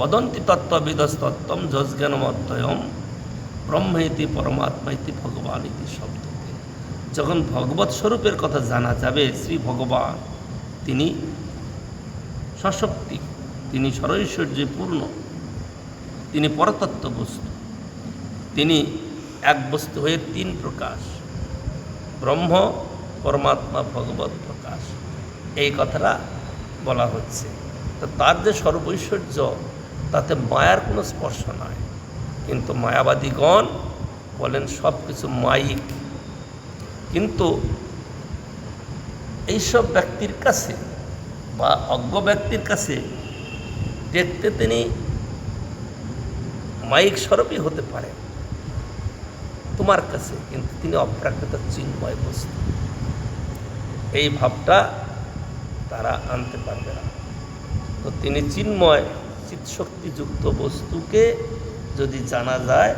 বদন্তি তত্ত্ববিদস্তত্ত্বম যজ্ঞানমদ্বয়ম ব্রহ্ম ইতি পরমাত্মা ইতি ভগবান ইতি শব্দতে। যখন ভগবত স্বরূপের কথা জানা যাবে, শ্রী ভগবান, তিনি সশক্তি, তিনি সরৈশ্বর্যে পূর্ণ তিনি পরতত্ত্ব বস্তু, তিনি এক বস্তু হয়ে তিন প্রকাশ, ব্রহ্ম, পরমাত্মা ভগবত প্রকাশ। এই কথাটা বলা হচ্ছে। তো তার যে সর্বৈশ্বর্য তাতে মায়ার কোনো স্পর্শ নয় কিন্তু মায়াবাদীগণ বলেন সব কিছু মায়িক কিন্তু এইসব ব্যক্তির কাছে বা অজ্ঞ ব্যক্তির কাছে দেখতে তিনি মাইক স্বরূপই হতে পারেন। তোমার কাছে, কিন্তু তিনি অপ্রাকৃত চিন্ময় বস্তু। এই ভাবটা তারা আনতে পারবে না। তো তিনি চিন্ময় চিৎশক্তিযুক্ত বস্তুকে যদি জানা যায়,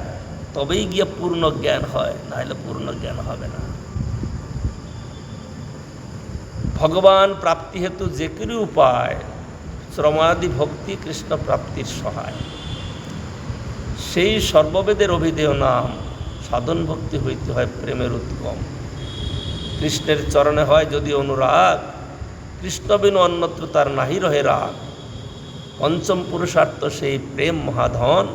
তবেই গিয়ে পূর্ণ জ্ঞান হয়, নাহলে পূর্ণ জ্ঞান হবে না। ভগবান প্রাপ্তি হেতু যে কোনো উপায়, শ্রমাদি ভক্তি কৃষ্ণ প্রাপ্তির সহায়। সেই সর্ববেদের অভিধেয় নাম সাধন ভক্তি হইতে হয় প্রেমের উদ্গম। কৃষ্ণের চরণে হয় যদি অনুরাগ কৃষ্ণবিনু অন্যত্র তার নাহি রহে রাগ। পঞ্চম পুরুষার্থ সেই প্রেম মহাধন,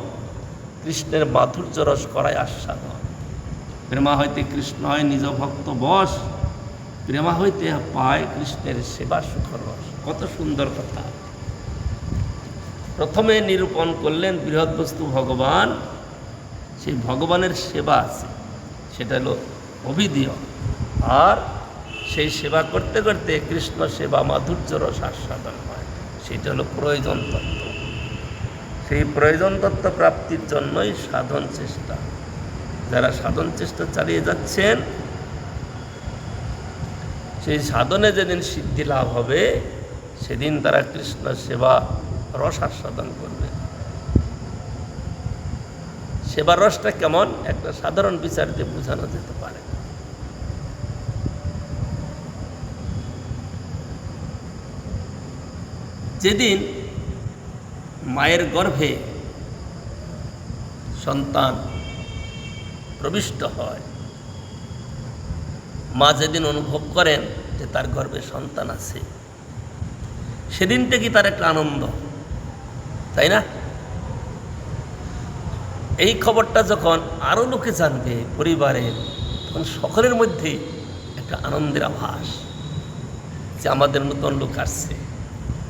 কৃষ্ণের মাধুর্য রস করায় আস্বাদন। প্রেমা হইতে কৃষ্ণ হয় নিজ ভক্ত বস প্রেমা হইতে পায় কৃষ্ণের সেবা সুখর রস। কত সুন্দর কথা। প্রথমে নিরূপণ করলেন বৃহৎ বস্তু ভগবান, সেই ভগবানের সেবা আছে, সেটা হলো অভিধীয়। আর সেই সেবা করতে করতে কৃষ্ণ সেবা মাধুর্য রস আস্বাদন হয়। সেটা হলো প্রয়োজন তত্ত্ব। সেই প্রয়োজন তত্ত্ব প্রাপ্তির জন্যই সাধন চেষ্টা। যারা সাধন চেষ্টা চালিয়ে যাচ্ছেন, সেই সাধনে যেদিন সিদ্ধি লাভ হবে, সেদিন তারা কৃষ্ণ সেবা রস আস্বাদন করবে। সেবার রসটা কেমন? একটা সাধারণ বিচার দিয়ে বোঝানো যেতে পারে যেদিন মায়ের গর্ভে সন্তান প্রবিষ্ট হয়, মা যেদিন অনুভব করেন যে তার গর্ভে সন্তান আছে সেদিন থেকেই তার একটা আনন্দ? তাই না? এই খবরটা যখন আরও লোকে জানবে, পরিবারের তখন সকলের মধ্যে একটা আনন্দের আভাস যে আমাদের নতুন লোক আসছে।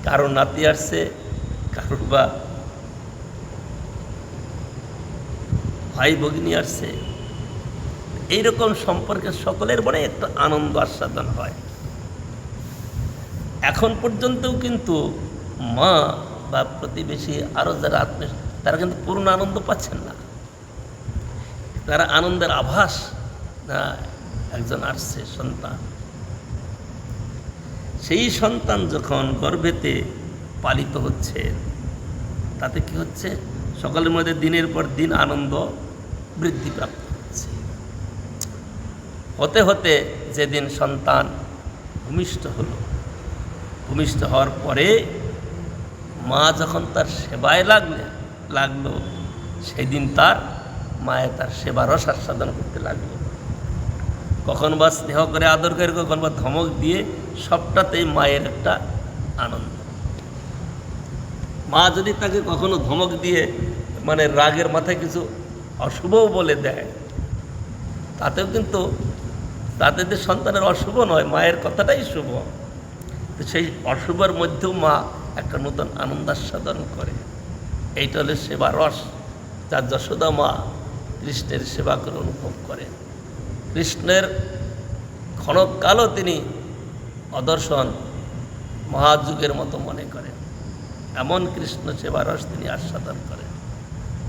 কারও নাতি আসছে, কারোর বা ভাই ভগিনী আসছে। এইরকম সম্পর্কে সকলের মনে একটা আনন্দ, আস্বাদন হয়। এখন পর্যন্তও কিন্তু মা বা প্রতিবেশী আরও যারা আত্মীয়, তারা কিন্তু পূর্ণ আনন্দ পাচ্ছেন না। তারা আনন্দের আভাস একজন আসছে সন্তান। সেই সন্তান যখন গর্ভেতে পালিত হচ্ছে, তাতে কি হচ্ছে? সকলের মধ্যে দিনের পর দিন আনন্দ বৃদ্ধিপ্রাপ্ত হচ্ছে। হতে হতে যেদিন সন্তান ভূমিষ্ঠ হলো, ভূমিষ্ঠ হওয়ার পরে মা যখন তার সেবায় লাগলে, লাগল, সেদিন তার মায়ের তার সেবা রস আস্বাদন করতে লাগল। কখন বা স্নেহ করে আদর করে, কখন বা ধমক দিয়ে সবটাতেই মায়ের একটা আনন্দ। মা যদি তাকে কখনো ধমক দিয়ে মানে রাগের মাথায় কিছু অশুভও বলে দেয়, তাতেও কিন্তু তাতে যে সন্তানের অশুভ নয়, মায়ের কথাটাই শুভ। তো সেই অশুভের মধ্যেও মা একটা নতুন আনন্দাস্বাদন করে। এইটা হলো সেবা রস যার যশোদা মা কৃষ্ণের সেবা করে অনুভব করেন। কৃষ্ণের ক্ষণকালও তিনি অদর্শন মহাযুগের মতো মনে করেন। এমন কৃষ্ণ সেবা রস তিনি আস্বাদন করেন।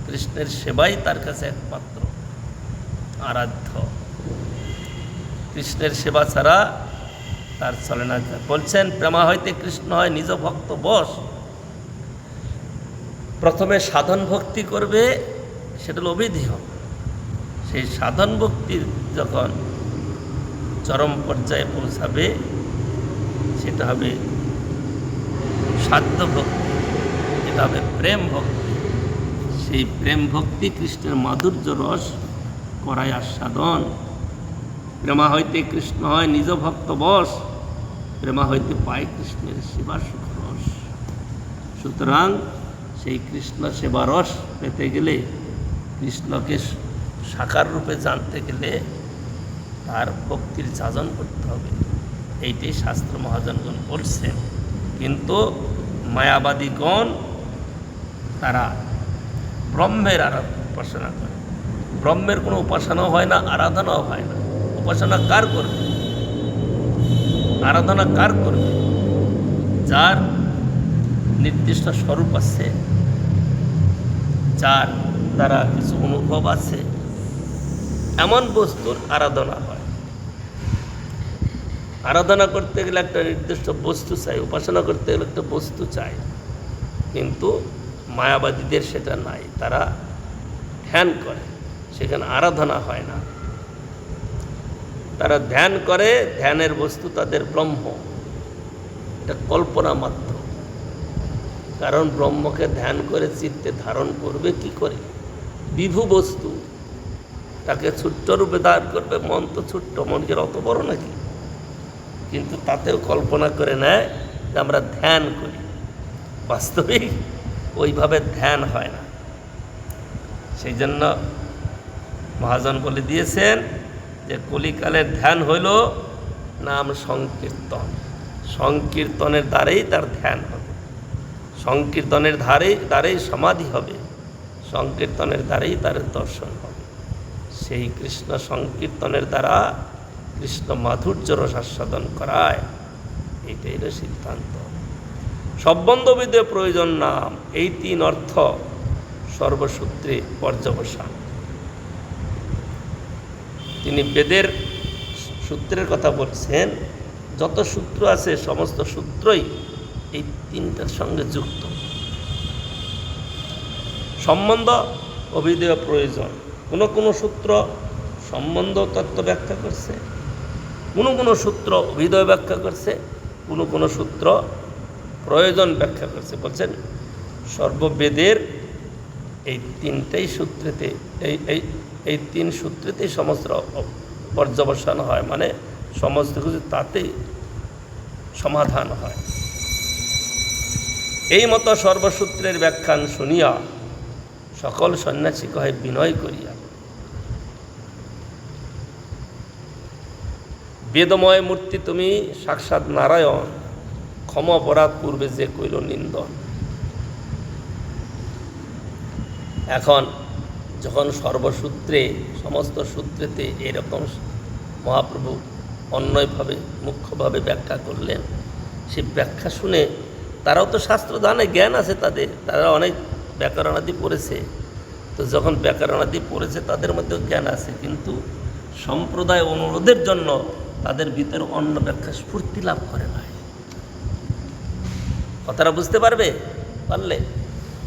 কৃষ্ণের সেবাই তার কাছে একমাত্র আরাধ্য। কৃষ্ণের সেবা ছাড়া তার চলে না। বলছেন, প্রেমা হইতে কৃষ্ণ হয়, নিজ ভক্ত বস। প্রথমে সাধন ভক্তি করবে, সেটা হলো অবিধেয় সেই সাধন ভক্তির যখন চরম পর্যায়ে পৌঁছাবে সেটা হবে সাধ্য ভক্তি, সেটা হবে প্রেম ভক্তি। সেই প্রেম ভক্তি কৃষ্ণের মাধুর্য রস করায় আস্বাদন। প্রেমা হইতে কৃষ্ণ হয় নিজ ভক্ত বশ প্রেমা হইতে পায় কৃষ্ণের সেবা সুখ রস। সুতরাং সেই কৃষ্ণ সেবা রস পেতে গেলে কৃষ্ণকে সাকার রূপে জানতে গেলে তার ভক্তির যাজন করতে হবে। এইটাই শাস্ত্র মহাজনগণ বলছেন। কিন্তু মায়াবাদীগণ তারা ব্রহ্মের আরাধ উপাসনা করে। ব্রহ্মের কোনো উপাসনাও হয় না, আরাধনাও হয় না। উপাসনা কার করবে? আরাধনা কার করবে? যার নির্দিষ্ট স্বরূপ আছে, যার দ্বারা কিছু অনুভব আছে, এমন বস্তুর আরাধনা হয়। আরাধনা করতে গেলে একটা নির্দিষ্ট বস্তু চাই, উপাসনা করতে গেলে একটা বস্তু চাই। কিন্তু মায়াবাদীদের সেটা নাই, তারা ধ্যান করে, সেখানে আরাধনা হয় না। তারা ধ্যান করে, ধ্যানের বস্তু তাদের ব্রহ্ম। এটা কল্পনা মাত্র। কারণ ব্রহ্মকে ধ্যান করে চিত্তে ধারণ করবে কি করে? বিভু বস্তু। তাকে ছোট্ট রূপে ধারণ করবে, মন তো ছোট্ট, মনকে অত বড় নাকি? কিন্তু তাতেও কল্পনা করে নেয় যে আমরা ধ্যান করি। বাস্তবিক ওইভাবে ধ্যান হয় না। সেই জন্য মহাজন বলে দিয়েছেন যে কলিকালের ধ্যান হইল নাম সংকীর্তন। সংকীর্তনের দ্বারেই তার ধ্যান হবে। সংকীর্তনের ধারে দ্বারেই সমাধি হবে। সংকীর্তনের দ্বারেই তার দর্শন হবে। সেই কৃষ্ণ সংকীর্তনের দ্বারা কৃষ্ণ মাধুর্য রস আস্বাদন করায়। এটাই সিদ্ধান্ত। সম্বন্ধবিদে প্রয়োজন নাম, এই তিন অর্থ সর্বসূত্রে পর্যবসান তিনি বেদের সূত্রের কথা বলছেন, যত সূত্র আছে সমস্ত সূত্রই এই তিনটার সঙ্গে যুক্ত। সম্বন্ধ অভিধেয় প্রয়োজন। কোনো কোনো সূত্র সম্বন্ধ তত্ত্ব ব্যাখ্যা করছে। কোনো কোনো সূত্র অভিধয় ব্যাখ্যা করছে, কোনো কোনো সূত্র প্রয়োজন ব্যাখ্যা করছে। বলছেন, সর্ববেদের এই তিনটেই সূত্রেতে, এই এই এই তিন সূত্রেতেই সমস্ত পর্যবসান হয়। মানে সমস্ত কিছু তাতেই সমাধান হয়। এই মতো সর্বসূত্রের ব্যাখ্যান শুনিয়া সকল সন্ন্যাসী কহে, বিনয় করিয়া। বেদময় মূর্তি তুমি, সাক্ষাৎ নারায়ণ। ক্ষম অপরাধ পূর্বে যে কইল নিন্দন। এখন যখন সর্বসূত্রে, সমস্ত সূত্রেতে এরকম মহাপ্রভু অন্যয়ভাবে মুখ্যভাবে ব্যাখ্যা করলেন, সে ব্যাখ্যা শুনে তারাও তো শাস্ত্র জানে জ্ঞান আছে তাদের, তারা অনেক ব্যাকরণাদি পড়েছে। তো যখন ব্যাকরণাদি পড়েছে তাদের মধ্যেও জ্ঞান আছে, কিন্তু সম্প্রদায় অনুরোধের জন্য তাদের ভিতরে অন্য ব্যাখ্যা স্ফূর্তি লাভ করে না। কথাটা বুঝতে পারবে? পারলে।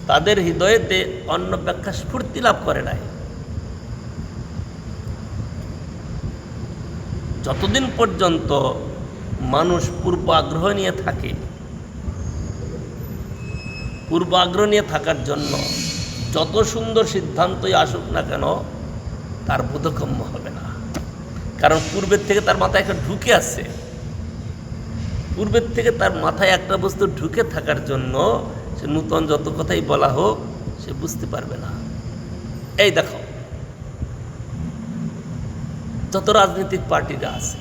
তাদের হৃদয়েতে অন্য ব্যাখ্যা স্ফূর্তি লাভ করে নাই যতদিন পর্যন্ত মানুষ পূর্ব আগ্রহ নিয়ে থাকে পূর্ব আগ্রহ নিয়ে থাকার জন্য যত সুন্দর সিদ্ধান্তই আসুক না কেন, তার বোধগম্য হবে না। কারণ পূর্বের থেকে তার মাথায় একটা ঢুকে আছে। পূর্বের থেকে তার মাথায় একটা বস্তু ঢুকে থাকার জন্য সে নূতন যত কথাই বলা হোক, সে বুঝতে পারবে না। এই দেখো, যত রাজনৈতিক পার্টিরা আছে,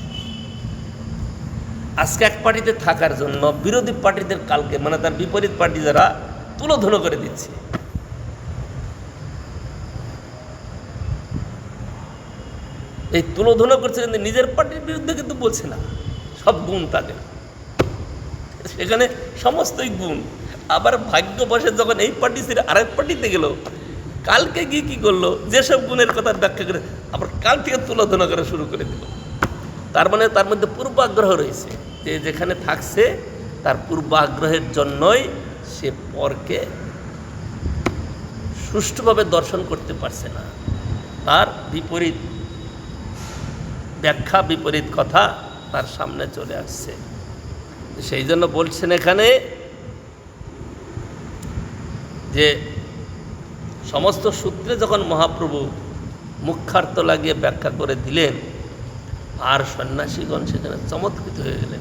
আজকে এক পার্টিতে থাকার জন্য বিরোধী পার্টিদের কালকে মানে তার বিপরীত পার্টি যারা, তুলোধুলো করে দিচ্ছে। এই তুলোধুলো করছে কিন্তু নিজের পার্টির বিরুদ্ধে কিন্তু বলছে না। সব গুণ তাদের। সেখানে সমস্তই গুণ। আবার ভাগ্য বসে যখন এই পার্টি ছেড়ে আরেক পার্টিতে গেল, কালকে গিয়ে কী করল? যেসব গুণের কথা ব্যাখ্যা করে আবার কাল থেকে তুলোধনা করা শুরু করে দিল। তার মানে তার মধ্যে পূর্ব আগ্রহ রয়েছে যে যেখানে থাকছে, তার পূর্ব আগ্রহের জন্যই সে পরকে সুষ্ঠুভাবে দর্শন করতে পারছে না। তার বিপরীত ব্যাখ্যা, বিপরীত কথা তার সামনে চলে আসছে। সেই জন্য বলছেন এখানে যে সমস্ত সূত্রে যখন মহাপ্রভু মুখার্থ লাগিয়ে ব্যাখ্যা করে দিলেন, আর সন্ন্যাসীগণ সেখানে চমৎকৃত হয়ে গেলেন।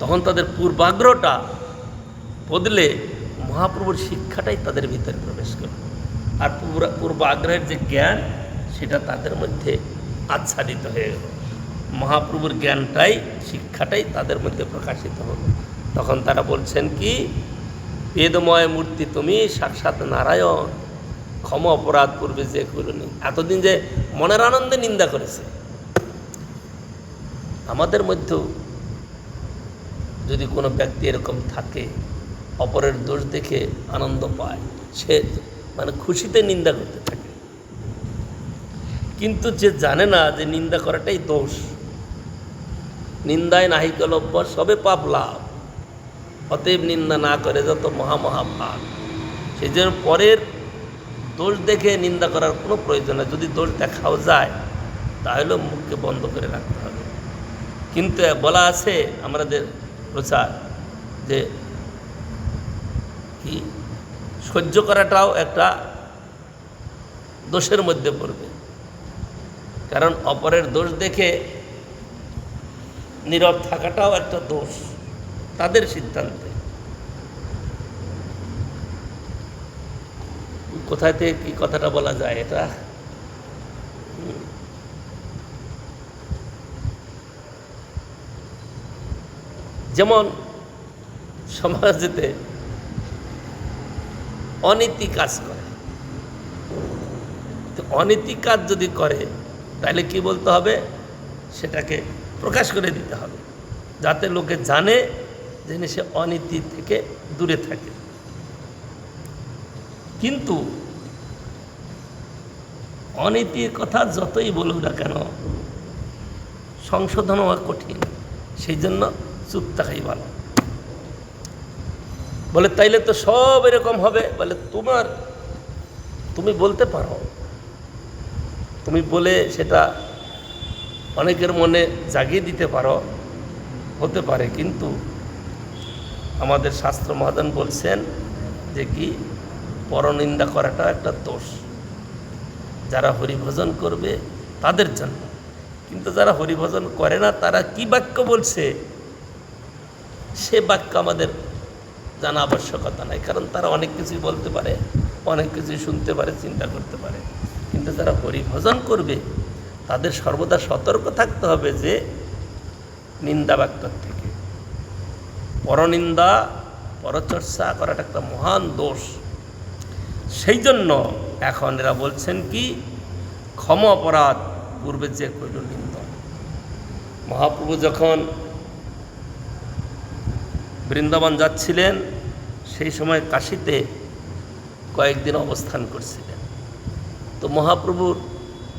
তখন তাদের পূর্বাগ্রহটা বদলে মহাপ্রভুর শিক্ষাটাই তাদের ভিতরে প্রবেশ করল। আর পূর্ব- পূর্ব আগ্রহের যে জ্ঞান, সেটা তাদের মধ্যে আচ্ছাদিত হয়ে গেল। মহাপ্রভুর জ্ঞানটাই, শিক্ষাটাই তাদের মধ্যে প্রকাশিত হলো। তখন তারা বলছেন কি, বেদময় মূর্তি তুমি, সাক্ষাৎ নারায়ণ। ক্ষম অপরাধ পূর্বে যে করুনি এতদিন যে মনের আনন্দে নিন্দা করেছে। আমাদের মধ্যেও যদি কোনো ব্যক্তি এরকম থাকে, অপরের দোষ দেখে আনন্দ পায়, সে মানে খুশিতে নিন্দা করতে থাকে। কিন্তু যে জানে না যে নিন্দা করাটাই দোষ। নিন্দায় নাহি কলব্য, সবে পাপ লাভ। অতএব নিন্দা না করে যত মহা মহা সেই জন্য পরের দোষ দেখে নিন্দা করার কোনো প্রয়োজন নেই। যদি দোষ দেখাও যায় তাহলেও মুখকে বন্ধ করে রাখতে হবে। কিন্তু বলা আছে আমাদের প্রচার যে কি, সহ্য করাটাও একটা দোষের মধ্যে পড়বে। কারণ অপরের দোষ দেখে নীরব থাকাটাও একটা দোষ। তাদের সিদ্ধান্তে। কোথায় থেকে কি কথাটা বলা যায় এটা? যেমন সমাজেতে অনীতি কাজ করে। অনীতি কাজ যদি করে তাহলে কি বলতে হবে? সেটাকে প্রকাশ করে দিতে হবে। যাতে লোকে জানে যে সে অনীতি থেকে দূরে থাকে। কিন্তু অনীতির কথা যতই বলুক না কেন সংশোধন হওয়া কঠিন। সেই জন্য চুপ থাকাই ভালো। বলে, তাইলে তো সব এরকম হবে। বলে, তোমার, তুমি বলতে পারো। তুমি বলে সেটা অনেকের মনে জাগিয়ে দিতে পারো, হতে পারে, কিন্তু আমাদের শাস্ত্র মহাদান বলছেন যে কি? পরনিন্দা করাটা একটা দোষ। যারা হরিভজন করবে তাদের জন্য। কিন্তু যারা হরিভজন করে না, তারা কি বাক্য বলছে? সে বাক্য আমাদের জানা আবশ্যকতা নাই, কারণ তারা অনেক কিছুই বলতে পারে, অনেক কিছুই শুনতে পারে, চিন্তা করতে পারে। কিন্তু যারা হরিভজন করবে, তাদের সর্বদা সতর্ক থাকতে হবে যে নিন্দা বাক্য থেকে। পরনিন্দা, পরচর্চা করাটা একটা মহান দোষ। সেই জন্য এখন এরা বলছেন কি, ক্ষম অপরাধ পূর্বে যে কইল নিন্দন মহাপ্রভু যখন বৃন্দাবন যাচ্ছিলেন, সেই সময় কাশিতে কয়েকদিন অবস্থান করছিলেন। তো মহাপ্রভুর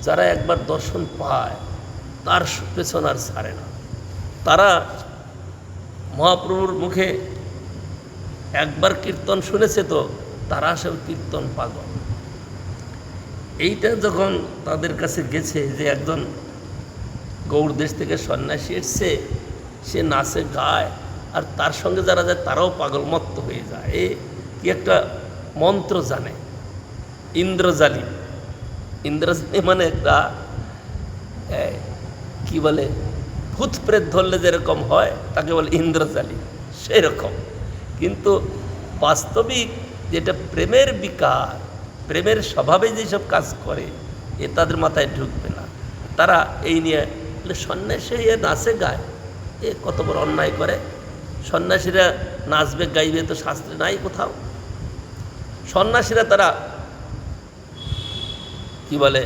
যারা একবার দর্শন পায়, তার পেছন আর ছাড়ে না। তারা মহাপ্রভুর মুখে একবার কীর্তন শুনেছে তো, তারা সব কীর্তন পাগল। এইটা যখন তাদের কাছে গেছে যে একজন গৌর দেশ থেকে সন্ন্যাসী এসছে, সে নাচে, গায়, আর তার সঙ্গে যারা যায়, তারাও পাগলমত্ত হয়ে যায়। এ কি একটা মন্ত্র জানে? ইন্দ্রজালী। ইন্দ্রজালী মানে একটা কি বলে, ভূত প্রেত ধরলে যেরকম হয়, তাকে বলে ইন্দ্রজালী সেরকম। কিন্তু বাস্তবিক যেটা প্রেমের বিকার, প্রেমের স্বভাবে যেসব কাজ করে, এ তাদের মাথায় ঢুকবে না। তারা এই নিয়ে সন্ন্যাসী এ নাচে গায়, এ কত বড় অন্যায় করে। সন্ন্যাসীরা নাচবে, গাইবে তো শাস্ত্রে নাই কোথাও। সন্ন্যাসীরা তারা কি বলে?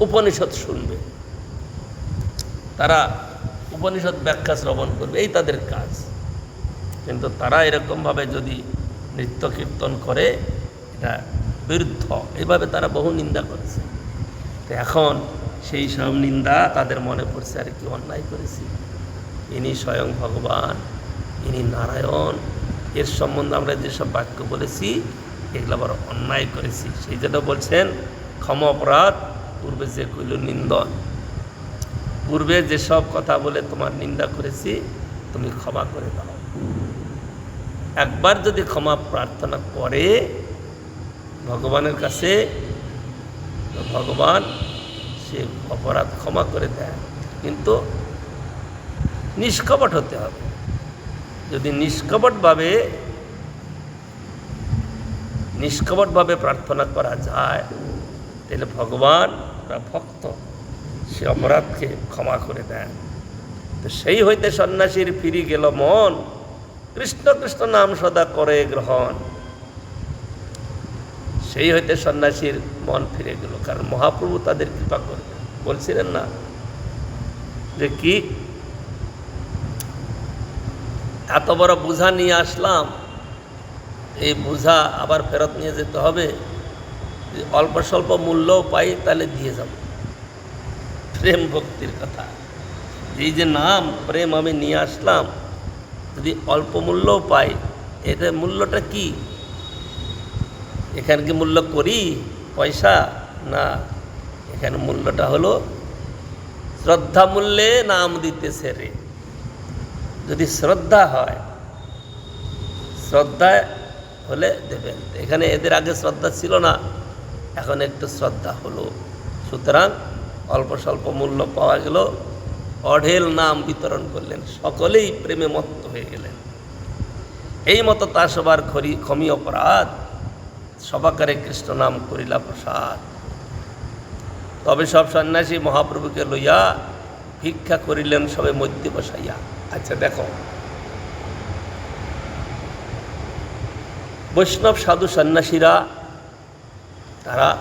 উপনিষদ শুনবে। তারা উপনিষদ ব্যাখ্যা শ্রবণ করবে, এই তাদের কাজ। কিন্তু তারা এরকমভাবে যদি নৃত্য কীর্তন করে, এটা বিরুদ্ধ। এইভাবে তারা বহু নিন্দা করেছে। তো এখন সেই সব নিন্দা তাদের মনে পড়ছে, আর কি অন্যায় করেছি। ইনি স্বয়ং ভগবান, ইনি নারায়ণ। এর সম্বন্ধে আমরা যেসব বাক্য বলেছি এগুলো আবার অন্যায় করেছি। সেই জন্য বলছেন, ক্ষম অপরাধ, পূর্বে যে কইল নিন্দন পূর্বে যেসব কথা বলে তোমার নিন্দা করেছি, তুমি ক্ষমা করে দাও। একবার যদি ক্ষমা প্রার্থনা করে, ভগবানের কাছে ভগবান সে অপরাধ ক্ষমা করে দেয়। কিন্তু নিষ্কপট হতে হবে। যদি নিষ্কপটভাবে নিষ্কপটভাবে প্রার্থনা করা যায়, তাহলে ভগবান ভক্ত। সে অপরাধকে ক্ষমা করে দেন। তো সেই হইতে সন্ন্যাসীর ফিরি গেল মন। কৃষ্ণ কৃষ্ণ নাম সদা করে গ্রহণ। সেই হইতে সন্ন্যাসীর মন ফিরে গেল, কারণ মহাপ্রভু তাদের কৃপা করবে বলছিলেন না যে কি? এত বড় বোঝা নিয়ে আসলাম এই বোঝা আবার ফেরত নিয়ে যেতে হবে। অল্প স্বল্প মূল্যও পাই, তাহলে দিয়ে যাব। প্রেম ভক্তির কথা। এই যে নাম, প্রেম আমি নিয়ে আসলাম। যদি অল্প মূল্যও পাই এটা মূল্যটা কি? এখানে কি মূল্য করি? পয়সা? না। এখানে মূল্যটা হলো শ্রদ্ধা মূল্যে নাম দিতেছে রে। যদি শ্রদ্ধা হয় শ্রদ্ধা হলে দেবেন। এখানে এদের আগে শ্রদ্ধা ছিল না, এখন একটু শ্রদ্ধা হলো। সুতরাং অল্প স্বল্প মূল্য পাওয়া গেল, অঢেল নাম বিতরণ করলেন, সকলেই প্রেমে মত্ত হয়ে গেলেন। এই মতো তা সবার খরি, ক্ষমি অপরাধ সবাকারে কৃষ্ণ নাম করিলা প্রসাদ। তবে সব সন্ন্যাসী মহাপ্রভুকে লইয়া ভিক্ষা করিলেন সবে মধ্যে বসাইয়া। আচ্ছা দেখো বৈষ্ণব সাধু সন্ন্যাসীরা তারা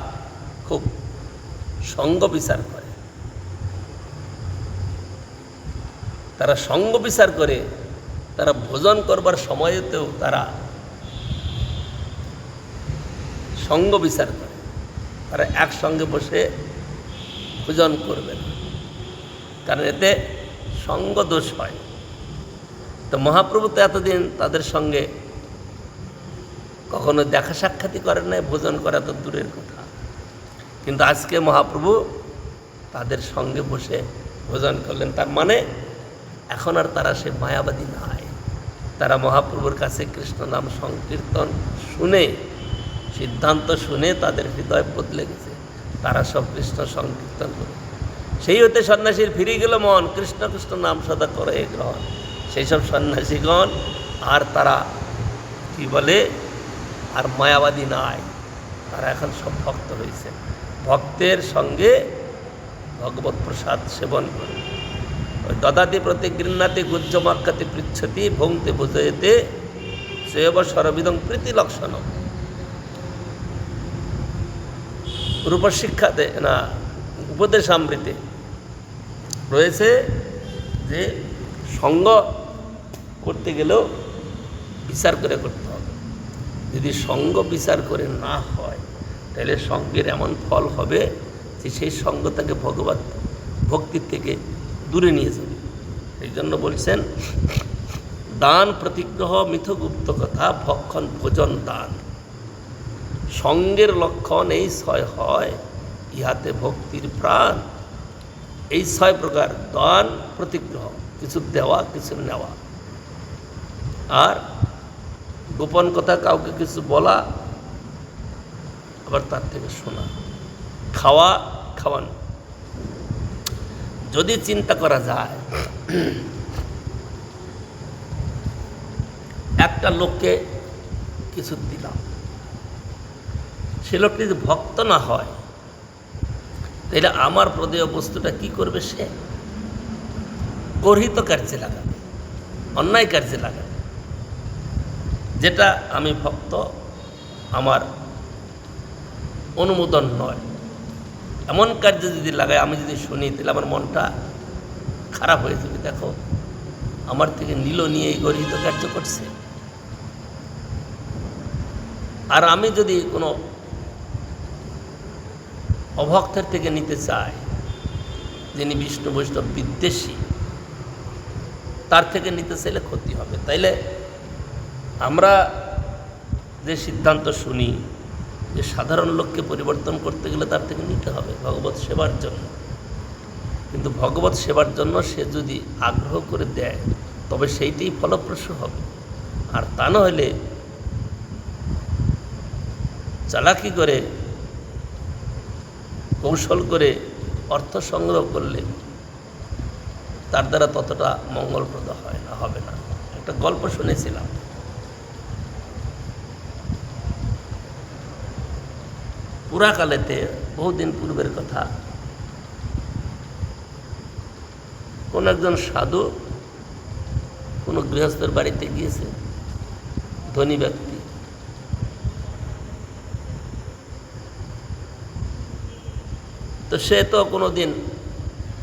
খুব সঙ্গ বিচার করে। তারা সঙ্গ বিচার করে, তারা ভোজন করবার সময়তেও তারা সঙ্গ বিচার করে। তারা একসঙ্গে বসে ভোজন করবে না। কারণ এতে সঙ্গ দোষ হয়। তো মহাপ্রভু তো এতদিন তাদের সঙ্গে কখনো দেখা সাক্ষাৎই করেন নাই, ভোজন করা তো দূরের কথা। কিন্তু আজকে মহাপ্রভু তাদের সঙ্গে বসে ভোজন করলেন। তার মানে এখন আর তারা সে মায়াবাদী নয়। তারা মহাপ্রভুর কাছে কৃষ্ণ নাম সংকীর্তন শুনে, সিদ্ধান্ত শুনে তাদের হৃদয় বদলে গেছে। তারা সব কৃষ্ণ সংকীর্তন করে। সেই হতে সন্ন্যাসীর ফিরে গেল মন, কৃষ্ণ কৃষ্ণ নাম সদা করে গ্রহণ। সেই সব সন্ন্যাসীগণ আর তারা কি বলে আর মায়াবাদী নাই। তারা এখন সব ভক্ত হয়েছে। ভক্তের সঙ্গে ভগবত প্রসাদ সেবন করে। ওই দদাতি প্রতি গৃহ্ণাতি গুজ্জমাক্কাতি পৃচ্ছতি ভঙ্ক্তি বুঝতে সেব সরবিদং প্রীতি লক্ষণ। রূপশিক্ষাতে না উপদেশ আমৃতে রয়েছে যে সঙ্গ করতে গেলেও বিচার করে করতে যদি সঙ্গ বিচার করে না হয়, তাহলে সঙ্গের এমন ফল হবে যে সেই সঙ্গ তাকে ভগবত ভক্তির থেকে দূরে নিয়ে যাবে। এই জন্য বলছেন, দান প্রতিগ্রহ মিথগুপ্ত কথা ভক্ষণ ভোজন দান। সঙ্গের লক্ষণ এই ছয় হয়, ইহাতে ভক্তির প্রাণ। এই ছয় প্রকার দান প্রতিগ্রহ কিছু দেওয়া, কিছু নেওয়া। আর গোপন কথা কাউকে কিছু বলা, আবার তার থেকে শোনা। খাওয়া, খাওয়ানো। যদি চিন্তা করা যায়, একটা লোককে কিছু দিলাম। সে লোকটি যদি ভক্ত না হয়, তাহলে আমার প্রদেয় বস্তুটা কি করবে সে? গর্হিত কার্যে লাগাবে, অন্যায় কার্যে লাগাবে। যেটা আমি ভক্ত, আমার অনুমোদন নয়। এমন কার্যে যদি লাগায় আমি যদি শুনি, তাহলে আমার মনটা খারাপ হয়ে যাবে। দেখো, আমার থেকে নীল নিয়ে এই গর্হিত কার্য করছে। আর আমি যদি কোনো অভক্তের থেকে নিতে চাই, যিনি বিষ্ণু, বৈষ্ণব, বিদ্বেষী, তার থেকে নিতে চাইলে ক্ষতি হবে। তাইলে আমরা যে সিদ্ধান্ত শুনি যে সাধারণ লোককে পরিবর্তন করতে গেলে তার থেকে নিতে হবে ভগবত সেবার জন্য। কিন্তু ভগবত সেবার জন্য সে যদি আগ্রহ করে দেয়, তবে সেইটাই ফলপ্রসূ হবে। আর তা না হলে চালাকি করে, কৌশল করে, অর্থ সংগ্রহ করলে তার দ্বারা ততটা মঙ্গলপ্রদ হয় না, হবে না। একটা গল্প শুনেছিলাম। পুরাকালেতে বহুদিন পূর্বের কথা। কোন একজন সাধু কোনো গৃহস্থের বাড়িতে গিয়েছে, ধনী ব্যক্তি। তো সে তো কোনো দিন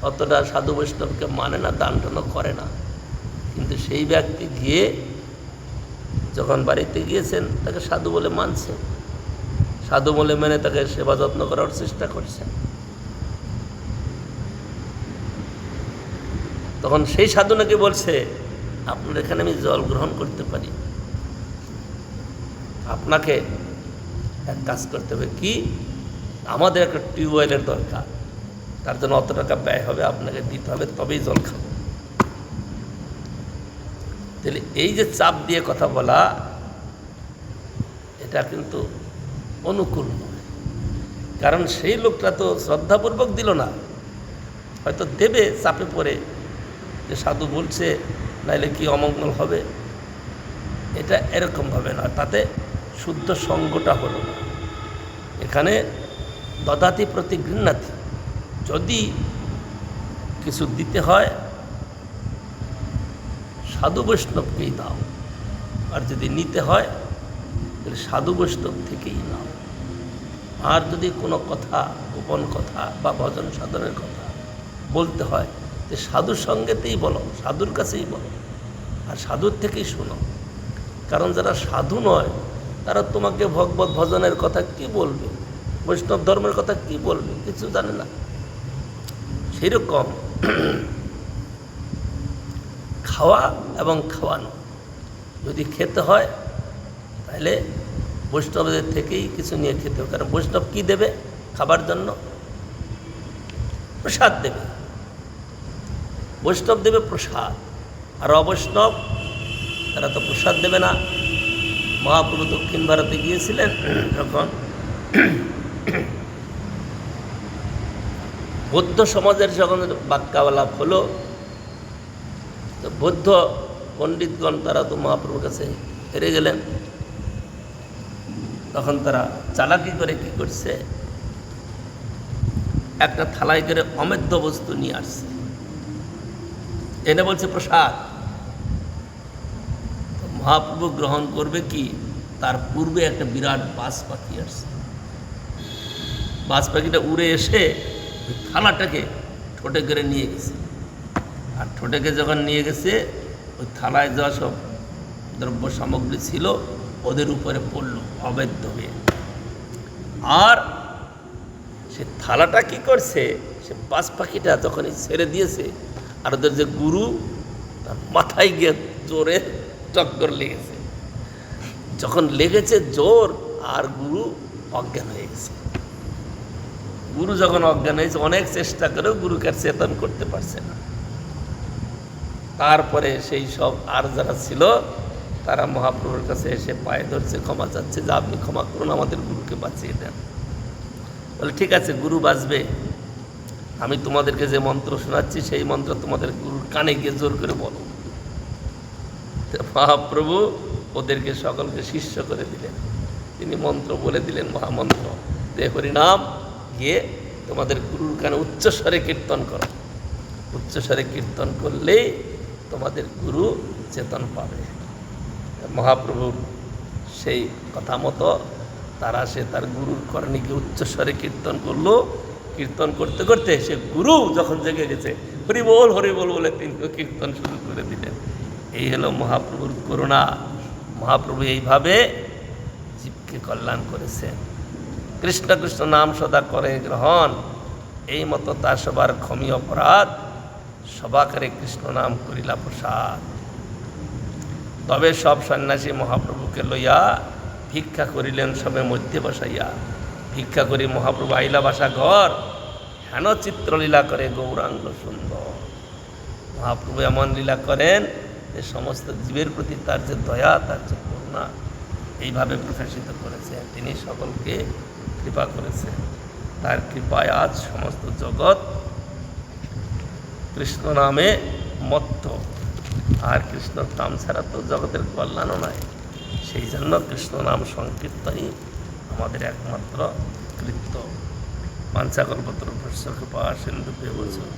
অতটা সাধু বৈষ্ণবকে মানে না দান করে না। কিন্তু সেই ব্যক্তি গিয়ে যখন বাড়িতে গিয়েছেন, তাকে সাধু বলে মানছে। সাধু বলে মেনে তাকে সেবা যত্ন করার চেষ্টা করছেন তখন সেই সাধু নাকি বলছে, আপনার এখানে আমি জল গ্রহণ করতে পারি। আপনাকে এক কাজ করতে হবে। কি? আমাদের একটা টিউবওয়েলের দরকার। তার জন্য অত টাকা ব্যয় হবে, আপনাকে দিতে হবে, তবেই জল খাব। তাহলে এই যে চাপ দিয়ে কথা বলা, এটা কিন্তু অনুকূল নয়। কারণ সেই লোকটা তো শ্রদ্ধাপূর্বক দিল না। হয়তো দেবে চাপে পড়ে যে সাধু বলছে, নাইলে কি অমঙ্গল হবে? এটা এরকমভাবে না তাতে শুদ্ধ সঙ্গটা হলো না। এখানে দদাতি প্রতি ঘৃণাতি। যদি কিছু দিতে হয়, সাধু বৈষ্ণবকেই দাও। আর যদি নিতে হয়, তাহলে সাধু বৈষ্ণব থেকেই নাও। আর যদি কোনো কথা, গোপন কথা বা ভজন সাধনের কথা বলতে হয়, যে সাধুর সঙ্গেতেই বলো, সাধুর কাছেই বলো, আর সাধুর থেকেই শোনো। কারণ যারা সাধু নয়, তারা তোমাকে ভগবত ভজনের কথা কি বলবে? বৈষ্ণব ধর্মের কথা কি বলবে? কিছু জানে না। সেরকম খাওয়া এবং খাওয়ানো। যদি খেতে হয় তাহলে বৈষ্ণবদের থেকেই কিছু নিয়ে খেতে হবে। কারণ বৈষ্ণব কী দেবে? খাবার জন্য প্রসাদ দেবে। বৈষ্ণব দেবে প্রসাদ। আর অবৈষ্ণব, তারা তো প্রসাদ দেবে না। মহাপ্রভু দক্ষিণ ভারতে গিয়েছিলেন যখন। বৌদ্ধ সমাজের যখন বাক্যাওয়ালাপ হলো, তো বৌদ্ধ পণ্ডিতগণ তারা তো মহাপ্রভুর কাছে হেরে গেলেন। তখন তারা চালাকি করে কি করছে? একটা থালায় করে অমেদ্য বস্তু নিয়ে আসছে। এনে বলছে, প্রসাদ। মহাপ্রভু গ্রহণ করবে কি? তার পূর্বে একটা বিরাট বাস পাখি আসছে। বাস পাখিটা উড়ে এসে ওই থালাটাকে ঠোঁটে করে নিয়ে গেছে। আর ঠোঁটেকে যখন নিয়ে গেছে, ওই থালায় যা সব দ্রব্য সামগ্রী ছিল, ওদের উপরে পড়ল। অবৈধ হয়ে। আর সে থালাটা কি করছে? সে বাস পাখিটা যখনই ছেড়ে দিয়েছে আর ওদের যে গুরু, তার মাথায় গিয়ে জোরে চক্কর লেগেছে। যখন লেগেছে জোর, আর গুরু অজ্ঞান হয়ে গেছে। গুরু যখন অজ্ঞান হয়েছে, অনেক চেষ্টা করেও গুরুকে চেতন করতে পারছে না। তারপরে সেই সব আর যারা ছিল তারা মহাপ্রভুর কাছে এসে পায়ে ধরছে, ক্ষমা চাচ্ছে, যে আপনি ক্ষমা করুন, আমাদের গুরুকে বাঁচিয়ে দেন। বলে, ঠিক আছে, গুরু বাঁচবে। আমি তোমাদেরকে যে মন্ত্র শোনাচ্ছি, সেই মন্ত্র তোমাদের গুরুর কানে গিয়ে জোর করে বলো। মহাপ্রভু ওদেরকে সকলকে শিষ্য করে দিলেন। তিনি মন্ত্র বলে দিলেন, মহামন্ত্র যে হরিনাম, গিয়ে তোমাদের গুরুর কানে উচ্চস্বরে কীর্তন করো। উচ্চস্বরে কীর্তন করলেই তোমাদের গুরু চেতন পাবে। মহাপ্রভুর সেই কথা মতো তারা সে তার গুরুর কর্ণীকে উচ্চস্বরে কীর্তন করল। কীর্তন করতে করতে সে গুরু যখন জেগে গেছে, হরি বল বল তিনিও কীর্তন শুরু করে দিলেন। এই হলো মহাপ্রভুর করুণা। মহাপ্রভু এইভাবে জীবকে কল্যাণ করেছেন। কৃষ্ণ কৃষ্ণ নাম সদা করে গ্রহণ। এই মতো তার সবার ক্ষমি অপরাধ, সবাকারে কৃষ্ণ নাম করিলা প্রসাদ। তবে সব সন্ন্যাসী মহাপ্রভুকে লইয়া ভিক্ষা করিলেন সবে মধ্যে বসাইয়া। ভিক্ষা করি মহাপ্রভু আইলা বাসা ঘর, হেন চিত্রলীলা করে গৌরাঙ্গ সুন্দর। মহাপ্রভু এমন লীলা করেন যে সমস্ত জীবের প্রতি তার যে দয়া, তার যে করুণা, এইভাবে প্রকাশিত করেছেন। তিনি সকলকে কৃপা করেছেন। তার কৃপায় আজ সমস্ত জগৎ কৃষ্ণ নামে মত্ত। আর কৃষ্ণ নাম ছাড়া তো জগতের কল্যাণও নাই। সেই জন্য কৃষ্ণ নাম সংকীর্তনই আমাদের একমাত্র কৃত্য। পাঞ্চাকল্পত্র ভস্য কৃপা সিন্ধু বছর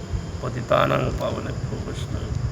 পতিতানাং পাবনে বৈষ্ণব।